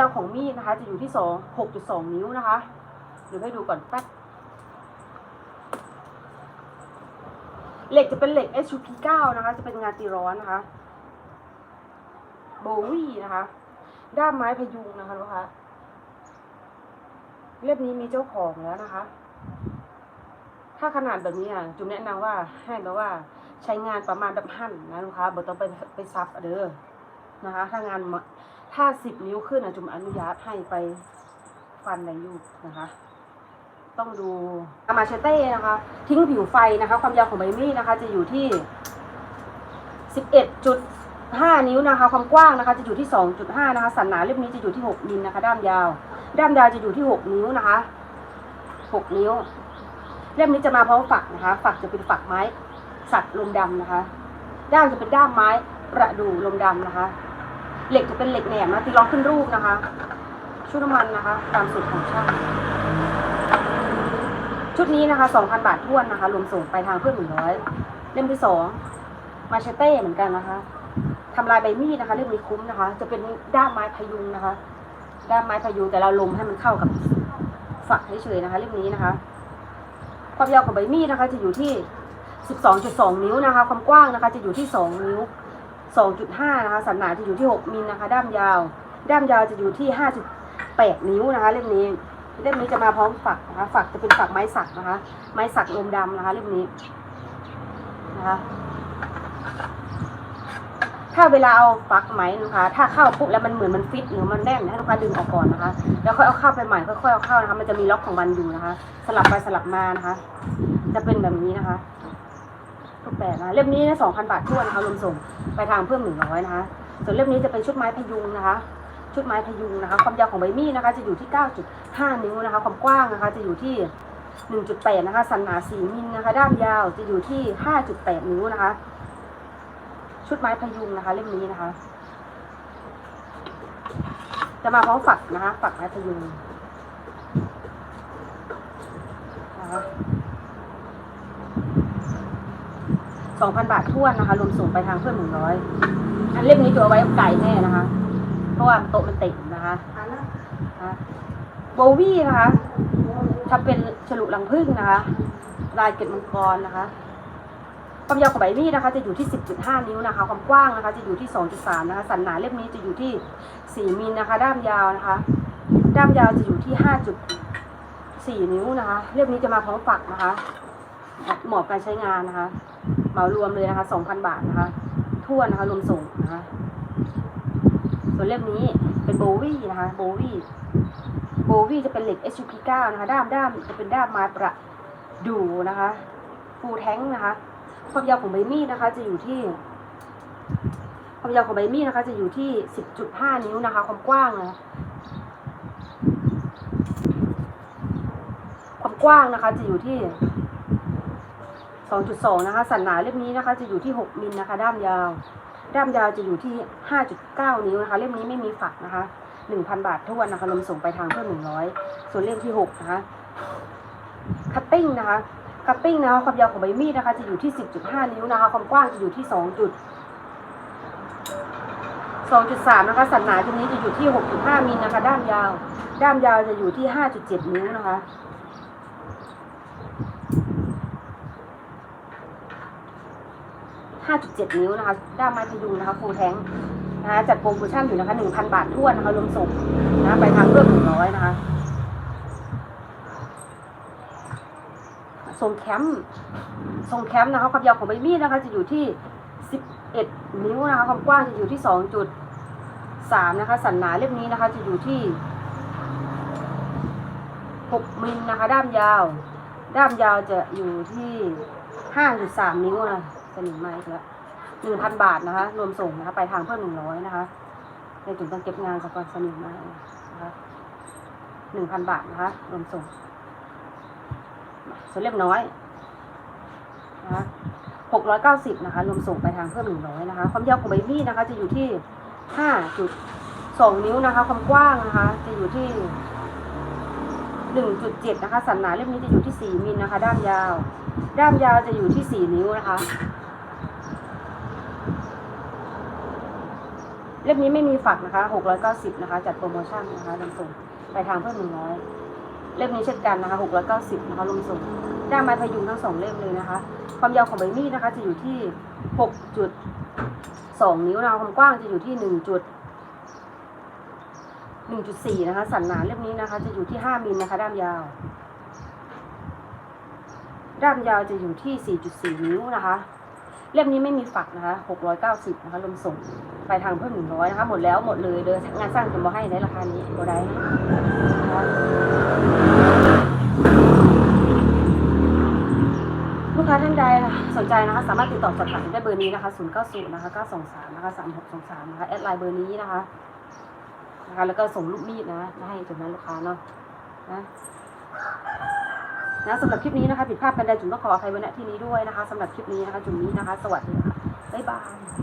ยาวของมีดนะคะจะอยู่ที่สองหกจุดสองนิ้วนะคะเดี๋ยวให้ดูก่อนแป๊บเหล็กจะเป็นเหล็ก SUP 9 นะคะ จะเป็นงานตีร้อนนะคะ โบวี่นะคะ ด้ามไม้พยุงนะคะลูกค้าเล่มนี้มีเจ้าของแล้วนะคะ ถ้าขนาดแบบนี้อะจุ๋มแนะนำว่าให้แบบว่าใช้งานประมาณแบบหั่นนะลูกค้าบ่ต้องไปไปซับเด้อนะคะ ถ้างาน ถ้าสิบนิ้วขึ้นอะจุ๋มอนุญาตให้ไปฟันในยูนะคะ ต้องดูอามาเชเต้นะคะ ทิ้งผิวไฟนะคะ ความยาวของใบมีดนะคะ จะอยู่ที่สิบเอ็ดจุดห้านิ้วนะคะ ความกว้างนะคะ จะอยู่ที่สองจุดห้านะคะสันหนาเล่มนี้จะอยู่ที่หกมิลนะคะ ด้ามยาว ด้ามยาวจะอยู่ที่หกนิ้วนะคะหกนิ้ว เล่มนี้จะมาพร้อมฝักนะคะ ฝักจะเป็นฝักไม้ สักลมดำนะคะ ด้ามจะเป็นด้ามไม้ประดู่ลมดำนะคะ เหล็กจะเป็นเหล็กแหนมนะตีล้อขึ้นรูปนะคะ ชุดน้ำมันนะคะ ตามสูตรของช่างชุดนี้นะคะ 2,000 บาทท้วนนะคะ รวมส่งไปทางเพื่อน100เล่มที่สองมาเชเต้เหมือนกันนะคะทำลายใบมีดนะคะ เล่มนี้คุ้มนะคะ จะเป็นด้ามไม้พยุงนะคะ ด้ามไม้พยุงแต่เราลมให้มันเข้ากับฝักเฉยๆนะคะ เล่มนี้นะคะ ความยาวของใบมีดนะคะ จะอยู่ที่ 12.2 นิ้วนะคะ ความกว้างนะคะ จะอยู่ที่ 2 นิ้ว 2.5 นะคะ สันหนาจะอยู่ที่ 6 มิลนะคะ ด้ามยาว ด้ามยาวจะอยู่ที่ 5.8 นิ้วนะคะ เล่มนี้ เล่มนี้จะมาพร้อมฝักนะคะ ฝักจะเป็นฝักไม้สักนะคะ ไม้สักลมดำนะคะ เล่มนี้นะคะ ถ้าเวลาเอาฝักไหมนะคะ ถ้าเข้าปุ๊บแล้วมันเหมือนมันฟิตหรือมันแน่นให้ลูกค้าดึงออกก่อนนะคะ แล้วค่อยเอาเข้าไปใหม่ค่อยๆเอาเข้านะคะ มันจะมีล็อกของมันอยู่นะคะ สลับไปสลับมานะคะ จะเป็นแบบนี้นะคะ แบบนะเล่มนี้นะสองพันบาททั่วนนะคะรวมส่งไปทางเพิ่มหนึ่งร้อยนะคะ ส่วนเล่มนี้จะเป็นชุดไม้พยุงนะคะ ชุดไม้พยุงนะคะ ความยาวของใบมีดนะคะ จะอยู่ที่9.5นิ้วนะคะ ความกว้างนะคะ จะอยู่ที่1.8นะคะสันหนา4มิลนะคะ ด้ามยาวจะอยู่ที่5.8นิ้วนะคะ ชุดไม้พยุงนะคะ เล่มนี้นะคะ จะมาพร้อมฝักนะคะ ฝักไม้พยุงนะคะ 2,000 บาทท้วนนะคะรวมส่งไปทางเพื่อน100อันเล่มนี้จะเอาไว้ไก่แน่นะคะ เพราะว่าโต๊ะมันเต็มนะคะโบวี่นะคะถ้าเป็นฉลุรังผึ้งนะคะ ลายเกล็ดมังกรนะคะ ความยาวของใบมีดนะคะ จะอยู่ที่ 10.5 นิ้วนะคะ ความกว้างนะคะ จะอยู่ที่ 2.3 นะคะ สันหนาเล่มนี้จะอยู่ที่ 4มิลนะคะ ด้ามยาวนะคะ ด้ามยาวจะอยู่ที่ 5.4 นิ้วนะคะ เล่มนี้จะมาพร้อมฝักนะคะ เหมาะการใช้งานนะคะ เหมารวมเลยนะคะ2,000บาทนะคะทั่วนะคะรวมส่งนะคะส่วนเล่มนี้เป็นโบวี่นะคะโบวี่โบวี่จะเป็นเหล็ก SUP 9 นะคะ ด้ามด้ามจะเป็นด้ามไม้ประดูนะคะฟูแท้งนะคะความยาวของใบมีดนะคะ จะอยู่ที่ความยาวของใบมีดนะคะ จะอยู่ที่ 10.5 นิ้วนะคะ ความกว้างนะความกว้างนะคะ จะอยู่ที่ 2.2 นะคะ สันหนาเล่มนี้นะคะ จะอยู่ที่ 6 มิลนะคะ ด้ามยาว ด้ามยาวจะอยู่ที่ 5.9 นิ้วนะคะ เล่มนี้ไม่มีฝักนะคะ 1,000 บาททวนนะคะรวมส่งไปทางเพิ่ม100 ส่วนเล่มที่ 6 นะคะ คัตติ้งนะคะ คัตติ้งนะคะ ความยาวของใบมีดนะคะ จะอยู่ที่ 10.5 นิ้วนะคะ ความกว้างจะอยู่ที่ 2 จุด2.3 นะคะ สันหนาตรงนี้จะอยู่ที่ 6.5 มิลนะคะ ด้ามยาว ด้ามยาวจะอยู่ที่ 5.7 นิ้วนะคะ 5.7 นิ้วนะคะด้ามไม้พยุงนะคะฟูแทงนะคะจัดโปรโมชั่นอยู่นะคะ 1,000 บาทท้วนะคะรวมส่งนะะไปทางเพิ่ม100 นะคะทรงแคมป์ทรงแคมป์นะคะความยาวของใบมีดนะคะ จะอยู่ที่ 11 นิ้วนะคะความกว้างจะอยู่ที่ 2.3 นะคะ สันหนาเล่มนี้นะคะ จะอยู่ที่ 6 มิลนะคะ ด้ามยาว ด้ามยาวจะอยู่ที่ 5.3 นิ้วนะ สนิมไมาอีกแล้วหนึ่งพันบาทนะคะ รวมส่งนะคะไปทางเพิ่มหนึ่งร้อยนะคะ ในจุดต้องเก็บงานสกอร์สนิมมานะคะหนึ่งพันบาทนะคะ รวมส่งส่วนเรียบน้อยนะคะหกร้อยเก้าสิบนะคะ รวมส่งไปทางเพิ่มหนึ่งร้อยนะคะ ความยาวของใบมีดนะคะ จะอยู่ที่ห้าจุดสองนิ้วนะคะ ความกว้างนะคะ จะอยู่ที่หนึ่งจุดเจ็ดนะคะ สันหนาเล่มนี้จะอยู่ที่สี่มิลนะคะ ด้ามยาว ด้ามยาวจะอยู่ที่สี่นิ้วนะคะ เล่มนี้ไม่มีฝักนะคะหกร้อยเก้าสิบนะคะ จัดโปรโมชั่นนะคะลงส่งไปทางเพิ่มหนึ่งร้อยเล่มนี้เช่นกันนะคะหกร้อยเก้าสิบนะคะลงส่งด้ามไม้พยุงทั้งสองเล่มเลยนะคะ ความยาวของใบมีดนะคะ จะอยู่ที่หกจุดสองนิ้วนะคะความกว้างจะอยู่ที่หนึ่งจุดหนึ่งจุดสี่นะคะ สันหนาเล่มนี้นะคะ จะอยู่ที่ห้ามิลนะคะ ด้ามยาว ด้ามยาวจะอยู่ที่4.4นิ้วนะคะ เล่มนี้ไม่มีฝักนะคะ690นะคะรวมส่งไปทางเพิ่ม100นะคะ หมดแล้วหมดเลยเดินงานสร้างจะมาให้ในราคานี้ตัวใดนะคะลูกค้าท่านใดสนใจนะคะ สามารถติดต่อสอบถามได้เบอร์นี้นะคะ090นะคะ923นะคะ3623นะคะแอดไลน์เบอร์นี้นะคะนะคะแล้วก็ส่งลูกมีดนะให้ถึงนั้นลูกค้าเนาะนะ นะสำหรับคลิปนี้นะคะผิดพลาดกันใดจุ๋มต้องขออภัยไว้ณที่นี้ด้วยนะคะสำหรับคลิปนี้นะคะจุ๋มนี้นะคะ สวัสดีค่ะบ๊ายบาย